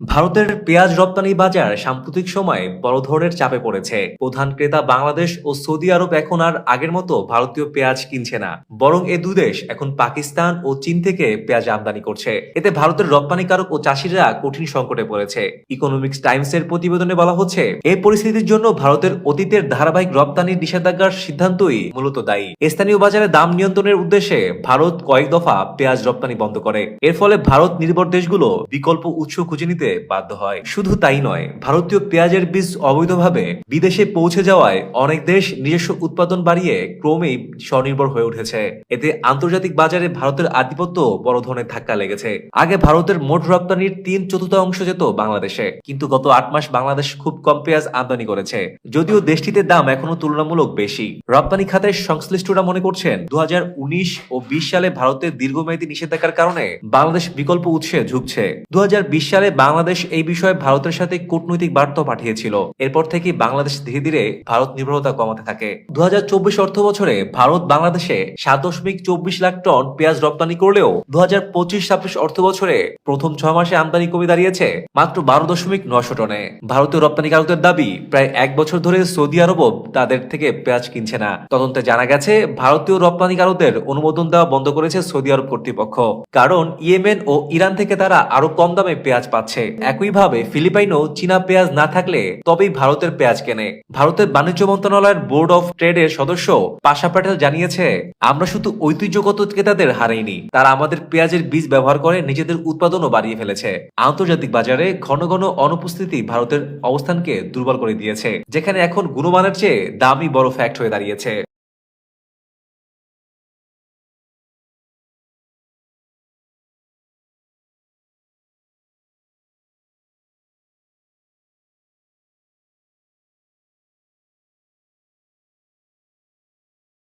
ভারতের পেঁয়াজ রপ্তানি বাজার সাম্প্রতিক সময়ে বড় ধরনের চাপে পড়েছে। প্রধান ক্রেতা বাংলাদেশ ও সৌদি আরব এখন আর আগের মতো ভারতীয় পেঁয়াজ কিনছে না। বরং এ দুদেশ এখন পাকিস্তান ও চীন থেকে পেঁয়াজ আমদানি করছে। এতে ভারতের রপ্তানিকারক ও চাষিরা কঠিন সংকটে পড়েছে। ইকোনমিক্স টাইমস এর প্রতিবেদনে বলা হচ্ছে এই পরিস্থিতির জন্য ভারতের অতীতের ধারাবাহিক রপ্তানির নিষেধাজ্ঞার সিদ্ধান্তই মূলত দায়ী। স্থানীয় বাজারে দাম নিয়ন্ত্রণের উদ্দেশ্যে ভারত কয়েক দফা পেঁয়াজ রপ্তানি বন্ধ করে। এর ফলে ভারত নির্ভর দেশগুলো বিকল্প উৎস খুঁজে নিতে বাধ্য হয়। শুধু তাই নয়, ভারতীয় পেঁয়াজের বীজ অবৈধভাবে বিদেশে পৌঁছে যাওয়ায় অনেক দেশ নিজস্ব উৎপাদন বাড়িয়ে ক্রমেই স্বনির্ভর হয়ে উঠেছে। এতে আন্তর্জাতিক বাজারে ভারতের আধিপত্য বড় ধরনের ধাক্কা লেগেছে। আগে ভারতের মোট রপ্তানির তিন চতুর্থাংশ যেত বাংলাদেশে। কিন্তু গত আট মাস বাংলাদেশ খুব কম পেঁয়াজ আমদানি করেছে। যদিও দেশটিতে দাম এখনও তুলনামূলক বেশি। রপ্তানি খাতের সংশ্লিষ্টরা মনে করছেন দু হাজার উনিশ ও বিশ সালে ভারতের দীর্ঘমেয়াদী নিষেধাজ্ঞার কারণে বাংলাদেশ বিকল্প উৎসে ঝুঁকছে। দু হাজার বিশ সালে বাংলাদেশ এই বিষয়ে ভারতের সাথে কূটনৈতিক বার্তা পাঠিয়েছিল। এরপর থেকে বাংলাদেশ ধীরে ধীরে ভারত নির্ভরতা কমাতে থাকে। দু হাজার চব্বিশ অর্থ বছরে ভারত বাংলাদেশে সাত দশমিক চব্বিশ লাখ টন পেঁয়াজ রপ্তানি করলেও দু হাজার পঁচিশ ছাব্বিশ অর্থ বছরে প্রথম ছয় মাসে আমদানি কমে দাঁড়িয়েছে মাত্র বারো দশমিক নশো টনে। ভারতীয় রপ্তানিকারকদের দাবি প্রায় এক বছর ধরে সৌদি আরবও তাদের থেকে পেঁয়াজ কিনছে না। তদন্তে জানা গেছে, ভারতীয় রপ্তানিকারকদের অনুমোদন দেওয়া বন্ধ করেছে সৌদি আরব কর্তৃপক্ষ। কারণ ইয়েমেন ও ইরান থেকে তারা আরও কম দামে পেঁয়াজ পাচ্ছে। একইভাবে ফিলিপাইনও চীনা পেঁয়াজ না থাকলে তবেই ভারতের পেঁয়াজ কেনে। ভারতের বাণিজ্য মন্ত্রণালয়ের বোর্ড অফ ট্রেডের সদস্য পাশা প্যাটেল জানিয়েছে, আমরা শুধু ঐতিহ্যগত ক্রেতাদের হারাইনি। তারা আমাদের পেঁয়াজের বীজ ব্যবহার করে নিজেদের উৎপাদনও বাড়িয়ে ফেলেছে। আন্তর্জাতিক বাজারে ঘন ঘন অনুপস্থিতি ভারতের অবস্থানকে দুর্বল করে দিয়েছে, যেখানে এখন গুণমানের চেয়ে দামই বড় ফ্যাক্ট হয়ে দাঁড়িয়েছে।